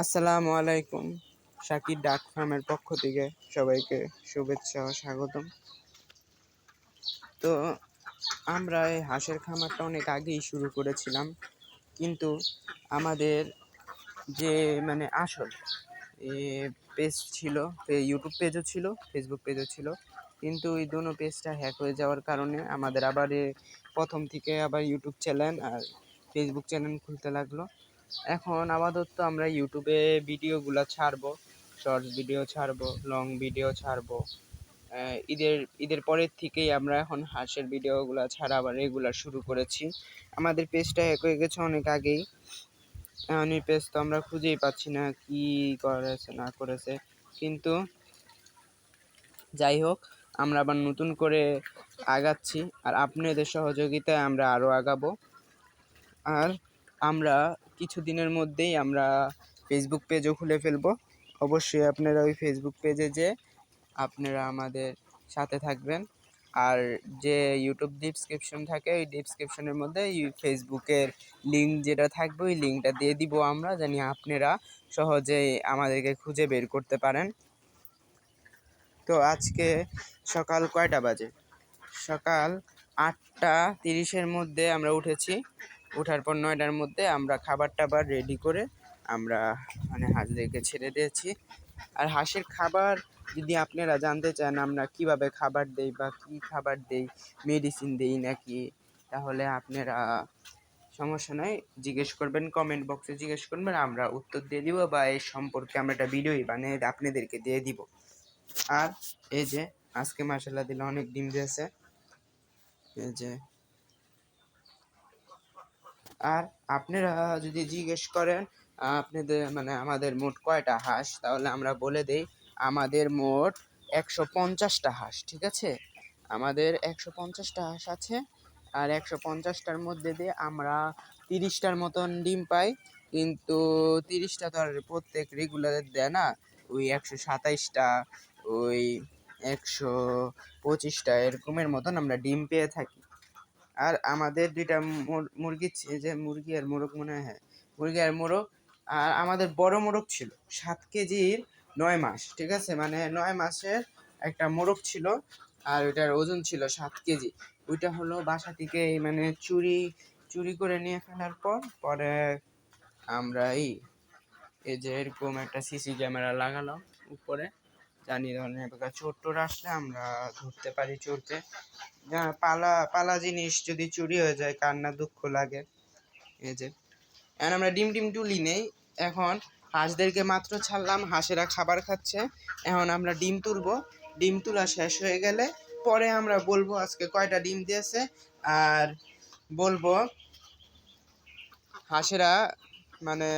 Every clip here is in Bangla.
আসসালামু আলাইকুম। শাকির ডাক ফার্মের পক্ষ থেকে সবাইকে শুভেচ্ছা ও স্বাগতম। তো আমরা এই হাঁসের খামারটা অনেক আগেই শুরু করেছিলাম, কিন্তু আমাদের যে মানে আসল পেজ ছিল ইউটিউব পেজও ছিল ফেসবুক পেজও ছিল, কিন্তু এই দুটো পেজটা হ্যাক হয়ে যাওয়ার কারণে আমাদের আবার প্রথম থেকে আবার ইউটিউব চ্যানেল আর ফেসবুক চ্যানেল খুলতে লাগল। এখন আপাতত আমরা ইউটিউবে ভিডিওগুলো ছাড়বো, শর্টস ভিডিও ছাড়বো, লং ভিডিও ছাড়বো। ঈদের ঈদের পরের থেকেই আমরা এখন হাঁসের ভিডিওগুলো ছাড়া আবার রেগুলার শুরু করেছি। আমাদের পেজটা এক হয়ে গেছে অনেক আগেই। এখন এই পেজ তো আমরা খুঁজেই পাচ্ছি না কি করেছে, না করেছে। কিন্তু যাই হোক, আমরা আবার নতুন করে আগাচ্ছি। আর আপনাদের সহযোগিতায় আমরা আরও আগাবো। আর আমরা কিছু দিনের মধ্যেই আমরা ফেসবুক পেজও খুলে ফেলব। অবশ্যই আপনারা ওই ফেসবুক পেজে যে আপনারা আমাদের সাথে থাকবেন। আর যে ইউটিউব ডিসক্রিপশন থাকে, ওই ডিসক্রিপশনের মধ্যে ফেসবুকের লিঙ্ক যেটা থাকবে, ওই লিঙ্কটা দিয়ে দিব আমরা, জানি আপনারা সহজেই আমাদেরকে খুঁজে বের করতে পারেন। তো আজকে সকাল কয়টা বাজে? সকাল আটটা তিরিশের মধ্যে আমরা উঠেছি। ওঠার পর নয়টার মধ্যে আমরা খাবার টাবার রেডি করে আমরা মানে হাঁসদেরকে ছেড়ে দিয়েছি। আর হাঁসের খাবার যদি আপনারা জানতে চান আমরা কীভাবে খাবার দেই বা কী খাবার দেই মেডিসিন দেই নাকি, তাহলে আপনারা সমস্যা নয় জিজ্ঞেস করবেন কমেন্ট বক্সে জিজ্ঞেস করবেন, আমরা উত্তর দিয়ে দিব বা এই সম্পর্কে আমরা একটা ভিডিওই বানিয়ে আপনাদেরকে দিয়ে দিব। আর এই যে, আজকে মাসাল্লাহ দিলে অনেক ডিম দিয়েছে এই যে আর আপনারা যদি জিজ্ঞেস করেন, আপনাদের মানে আমাদের মোট কয়টা হাঁস, তাহলে আমরা বলে দেই আমাদের মোট একশো পঞ্চাশটা হাঁস, ঠিক আছে? আমাদের একশো পঞ্চাশটা হাঁস আছে আর একশো পঞ্চাশটার মধ্যে দিয়ে আমরা তিরিশটার মতন ডিম পাই। কিন্তু তিরিশটা তো আর প্রত্যেক রেগুলারের দেয় না। ওই একশো সাতাইশটা, ওই একশো পঁচিশটা, এরকমের মতন আমরা ডিম পেয়ে থাকি। আর আমাদের দুইটা মুরগি যে মুরগি আর মোরগ মনে হয় হ্যাঁ মুরগি আর মোরগ, আর আমাদের বড় মোরগ ছিল, সাত কেজির নয় মাস, ঠিক আছে? মানে নয় মাসের একটা মোরগ ছিল, আর ওইটার ওজন ছিল সাত কেজি। ওইটা হলো বাসা থেকে মানে চুরি চুরি করে নিয়ে ফেলার পর, পরে আমরা এই এই যে এরকম একটা সিসি ক্যামেরা লাগালাম উপরে। জানি ধরনের চোর টোর আসলে আমরা ধরতে পারি চোরকে। পালা পালা জিনিস যদি চুরি হয়ে যায় কান্না দুঃখ লাগে। এই যে, এখন আমরা ডিম ডিম তুলি নেই। এখন হাঁসদেরকে মাত্র ছাড়লাম, হাঁসেরা খাবার খাচ্ছে। এখন আমরা ডিম তুলবো। ডিম তোলা শেষ হয়ে গেলে পরে আমরা বলব আজকে কয়টা ডিম দিয়েছে। আর বলব, হাঁসেরা মানে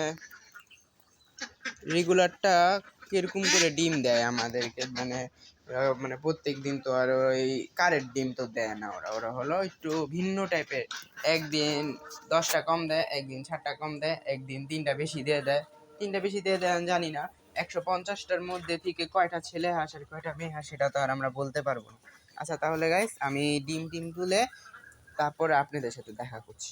রেগুলারটা কীরকম করে ডিম দেয় আমাদেরকে মানে মানে প্রত্যেক দিন তো আর ওই কারের ডিম তো দেয় না ওরা। ওরা হলো একটু ভিন্ন টাইপের একদিন দশটা কম দেয়, একদিন সাতটা কম দেয়, একদিন তিনটা বেশি দিয়ে দেয়। তিনটা বেশি দিয়ে দেয় জানি না। একশো পঞ্চাশটার মধ্যে থেকে কয়টা ছেলে হাঁস আর কয়টা মেয়ে হাঁস সেটা তো আর আমরা বলতে পারব না। আচ্ছা তাহলে গাইস আমি ডিম টিম তুলে তারপরে আপনাদের সাথে দেখা করছি।